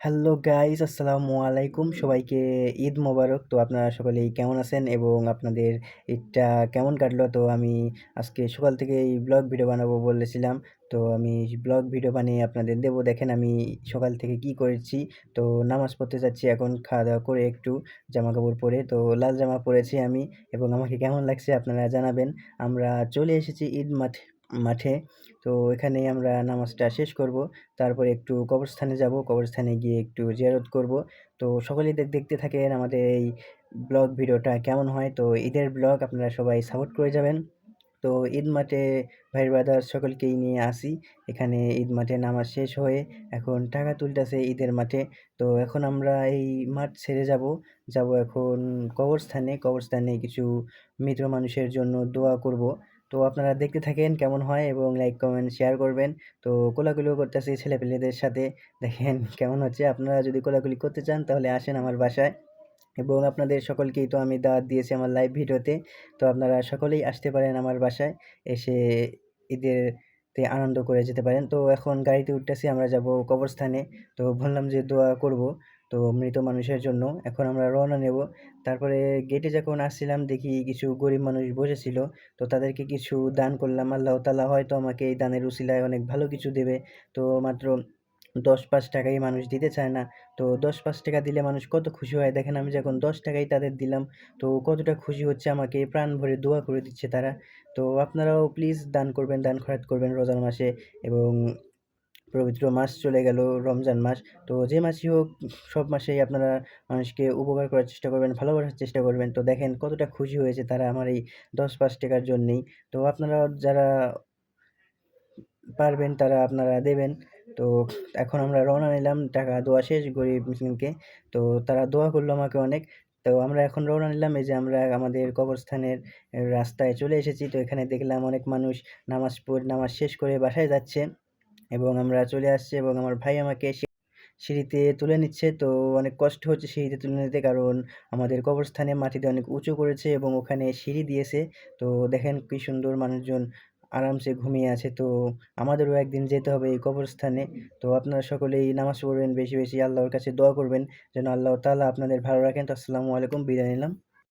Hello guys, আসসালামু আলাইকুম। সবাইকে ঈদ মোবারক। তো আপনারা সকলেই কেমন আছেন এবং আপনাদের ঈদটা কেমন কাটলো? তো আমি আজকে সকাল থেকে এই ব্লগ ভিডিও বানাবো বলেছিলাম। তো আমি ব্লগ ভিডিও বানিয়ে আপনাদের দেবো। দেখেন আমি সকাল থেকে কি করেছি। তো নামাজ পড়তে যাচ্ছি, এখন খাওয়া দাওয়া করে একটু জামা কাপড় পরে। তো লাল জামা পরেছি আমি এবং আমাকে কেমন লাগছে আপনারা জানাবেন। আমরা চলে এসেছি ঈদ মাঠে। মাঠে। তো এখানে আমরা নামাজটা শেষ করব। তারপরে একটু কবরস্থানে যাব। কবরস্থানে গিয়ে একটু জিয়ারত করব। তো সকলেই দেখ- দেখতে থাকেন আমাদের এই ব্লগ ভিডিওটা কেমন হয়। তো ঈদের ব্লগ আপনারা সবাই সাপোর্ট করে যাবেন। তো ঈদ মাঠে ভাই ব্রাদার সকলকেই নিয়ে আসি। এখানে ঈদ মাঠে নামাজ শেষ হয়ে এখন টাকা তুলতেছে ঈদের মাঠে। তো এখন আমরা এই মাঠ ছেড়ে যাব। যাব এখন কবরস্থানে। কবরস্থানে কিছু মৃত মানুষের জন্য দোয়া করব। তো আপনারা দেখতে থাকেন কেমন হয় এবং লাইক কমেন্ট শেয়ার করবেন। তো কোলাকুলিও করতেছি ছেলেপেলেদের সাথে। দেখেন কেমন হচ্ছে। আপনারা যদি কোলাকুলি করতে চান তাহলে আসেন আমার বাসায়। এবং আপনাদের সকলকেই তো আমি দাওয়াত দিয়েছি আমার লাইভ ভিডিওতে। তো আপনারা সকলেই আসতে পারেন আমার বাসায়। এসে ঈদের তে আনন্দ করে যেতে পারেন। তো এখন গাড়িতে উঠতেছি, আমরা যাব কবরস্থানে। তো বললাম যে দোয়া করব। তো মৃত মানুষের জন্য। এখন আমরা রওনা নেব। তারপরে গেটে যখন আসছিলাম, দেখি কিছু গরিব মানুষ বসেছিল। তো তাদেরকে কিছু দান করলাম। আল্লাহ তাআলা হয়তো আমাকে এই দানের উসিলায় অনেক ভালো কিছু দেবে। তো মাত্র দশ পাঁচ টাকাই মানুষ দিতে চায় না। তো দশ পাঁচ টাকা দিলে মানুষ কত খুশি হয়? দেখেন আমি যখন দশ টাকাই তাদের দিলাম, তো কতটা খুশি হচ্ছে আমাকে প্রাণ ভরে দোয়া করে দিচ্ছে তারা। তো আপনারাও প্লিজ দান করবেন, দান খয়রাত করবেন রোজার মাসে এবং পবিত্র মাস চলে গেল, রমজান মাস। তো যে মাসই হোক, সব মাসেই আপনারা মানুষকে উপকার করার চেষ্টা করবেন, ভালোবাসার চেষ্টা করবেন। তো দেখেন কতটা খুশি হয়েছে তারা আমার এই দশ পাঁচ টাকার জন্যেই। তো আপনারা যারা পারবেন তারা আপনারা দেবেন। তো এখন আমরা রওনা নিলাম টাকা দোয়া শেষ গরিব মিসকিনকে তো তারা দোয়া করল আমাকে অনেক। তো আমরা এখন রওনা নিলাম, এই যে আমরা আমাদের কবরস্থানের রাস্তায় চলে এসেছি। তো এখানে দেখলাম অনেক মানুষ নামাজ পড়, নামাজ শেষ করে বাসায় যাচ্ছে। এবং আমরা চলে আসছি এবং আমার ভাই আমাকে সিঁড়িতে তুলে নিচ্ছে। তো অনেক কষ্ট হচ্ছে সিঁড়িতে তুলে নিতে কারণ আমাদের কবরস্থানে মাটিতে অনেক উঁচু করেছে এবং ওখানে সিঁড়ি দিয়েছে। তো দেখেন কি সুন্দর মানুষজন আরামসে ঘুমিয়ে আছে। তো আমাদেরও একদিন যেতে হবে এই কবরস্থানে। তো আপনারা সকলেই নামাজ পড়বেন বেশি বেশি। আল্লাহর কাছে দোয়া করবেন যেন আল্লাহ তাআলা আপনাদের ভালো রাখেন। তো আসসালামু আলাইকুম। বিদায় নিলাম।